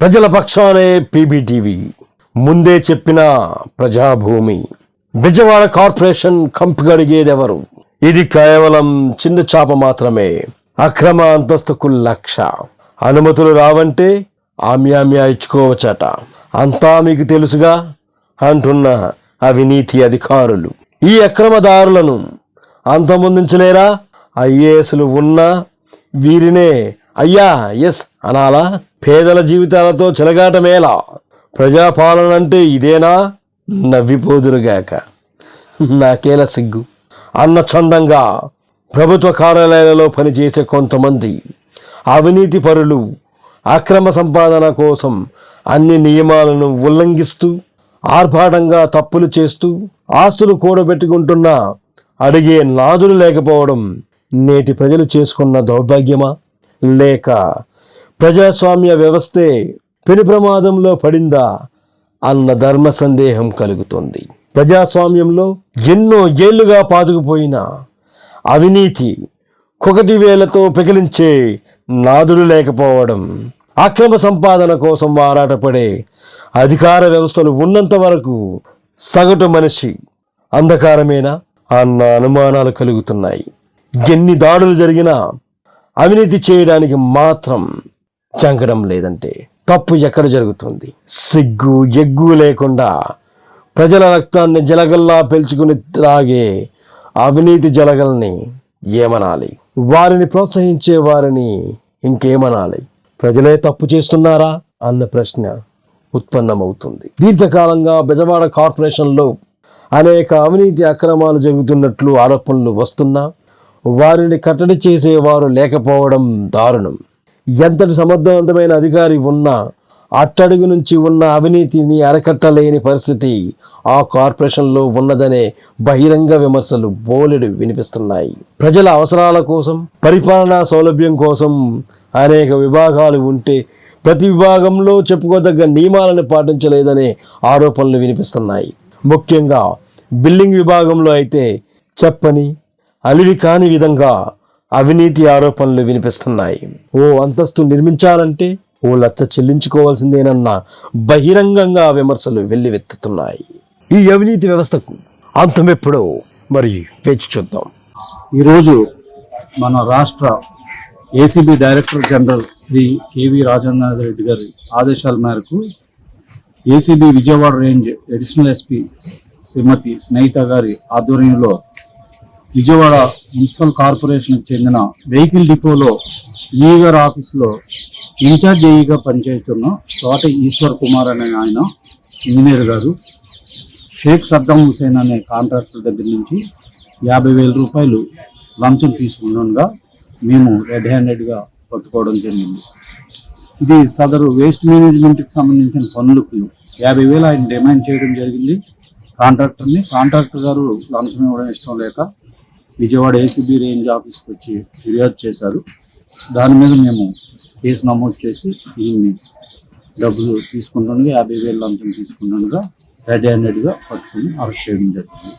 ప్రజల పక్షానే పీబీటీవీ. ముందే చెప్పిన ప్రజాభూమి. బెజవాడ కార్పొరేషన్ కంపగడిగేదెవరు? ఇది కేవలం చిన్న చాప మాత్రమే. అక్రమ అంతస్తుకు లక్ష. అనుమతులు రావంటే ఆమ్యామ్యా ఇచ్చుకోవచ్చట. అంతా మీకు తెలుసుగా? అంటున్న అవినీతి అధికారులు. ఈ అక్రమదారులను అంతమొందించలేరా? ఐఏఎస్లు ఉన్నా వీరినే అయ్యా ఎస్ అనాలా? పేదల జీవితాలతో చెలగాటమేలా ప్రజాపాలన అంటే ఇదేనా? నవ్విపోదురుగాక నాకేల సిగ్గు. అన్నచందంగా ప్రభుత్వ కార్యాలయాలలో పనిచేసే కొంతమంది అవినీతి పరులు అక్రమ సంపాదన కోసం అన్ని నియమాలను ఉల్లంఘిస్తూ ఆర్భాటంగా తప్పులు చేస్తూ ఆస్తులు కూడబెట్టుకుంటున్న అడిగే నాదులు లేకపోవడం నేటి ప్రజలు చేసుకున్న దౌర్భాగ్యమా? లేక ప్రజాస్వామ్య వ్యవస్థే పెను ప్రమాదంలో పడిందా అన్న ధర్మ సందేహం కలుగుతుంది. ప్రజాస్వామ్యంలో ఎన్నో ఏళ్ళుగా పాతుకుపోయిన అవినీతి కొకటి వేలతో పెకిలించే నాదులు లేకపోవడం అక్రమ సంపాదన కోసం ఆరాటపడే అధికార వ్యవస్థలు ఉన్నంత వరకు సగటు మనిషి అంధకారమేనా అన్న అనుమానాలు కలుగుతున్నాయి. ఎన్ని దాడులు జరిగినా అవినీతి చేయడానికి మాత్రం చంకడం లేదంటే తప్పు ఎక్కడ జరుగుతుంది? సిగ్గు ఎగ్గు లేకుండా ప్రజల రక్తాన్ని జలగల్లా పెంచుకుని త్రాగే అవినీతి జలగల్ని ఏమనాలి? వారిని ప్రోత్సహించే వారిని ఇంకేమనాలి? ప్రజలే తప్పు చేస్తున్నారా? అన్న ప్రశ్న ఉత్పన్నమవుతుంది. దీర్ఘకాలంగా బెజవాడ కార్పొరేషన్లో అనేక అవినీతి అక్రమాలు జరుగుతున్నట్లు ఆరోపణలు వస్తున్నా వారిని కట్టడి చేసేవారు లేకపోవడం దారుణం. ఎంతటి సమర్థవంతమైన అధికారి ఉన్నా అట్టడుగు నుంచి ఉన్న అవినీతిని అరకట్టలేని పరిస్థితి ఆ కార్పొరేషన్లో ఉన్నదనే బహిరంగ విమర్శలు బోలెడు వినిపిస్తున్నాయి. ప్రజల అవసరాల కోసం పరిపాలనా సౌలభ్యం కోసం అనేక విభాగాలు ఉంటే ప్రతి విభాగంలో చెప్పుకోదగ్గ నియమాలను పాటించలేదనే ఆరోపణలు వినిపిస్తున్నాయి. ముఖ్యంగా బిల్డింగ్ విభాగంలో అయితే చెప్పని అలివి కాని విధంగా అవినీతి ఆరోపణలు వినిపిస్తున్నాయి. ఓ అంతస్తు నిర్మించాలంటే ఓ లచ్చ చెల్లించుకోవాల్సిందేనన్న బహిరంగంగా విమర్శలు వెల్లువెత్తుతున్నాయి. ఈ అవినీతి వ్యవస్థకు అంతమెప్పుడో మరి వేచి చూద్దాం. ఈరోజు మన రాష్ట్ర ACB director general Shri K V Rajendra Reddy గారి ఆదేశాల మేరకు ACB Vijayawada range additional SP Shrimati Snehitha గారి ఆధ్వర్యంలో విజయవాడ మున్సిపల్ కార్పొరేషన్కి చెందిన వెహికల్ డిపోలో ఈగర్ ఆఫీస్లో ఇన్ఛార్జ్ ఏఈగా పనిచేస్తున్న తోట ఈశ్వర్ కుమార్ అనే ఆయన ఇంజనీర్ గారు. షేక్ సద్దాం హుసేన్ అనే కాంట్రాక్టర్ దగ్గర నుంచి యాభై వేల రూపాయలు లంచం తీసుకుండగా మేము రెడ్ హ్యాండెడ్గా పట్టుకోవడం జరిగింది. ఇది సదరు వేస్ట్ మేనేజ్మెంట్కి సంబంధించిన పనులకు యాభై వేలు ఆయన డిమాండ్ చేయడం జరిగింది. కాంట్రాక్టర్ని కాంట్రాక్టర్ గారు లంచం ఇవ్వడం ఇష్టం లేక విజయవాడ ఏసీబీ రేంజ్ ఆఫీస్కి వచ్చి ఫిర్యాదు చేశారు. దాని మీద మేము కేసు నమోదు చేసి దీన్ని డబ్బులు తీసుకుంటుండగా యాభై వేలు లంచం తీసుకుంటుండగా రెడ్ హ్యాండెడ్గా పట్టుకుని అరెస్ట్ చేయడం జరిగింది.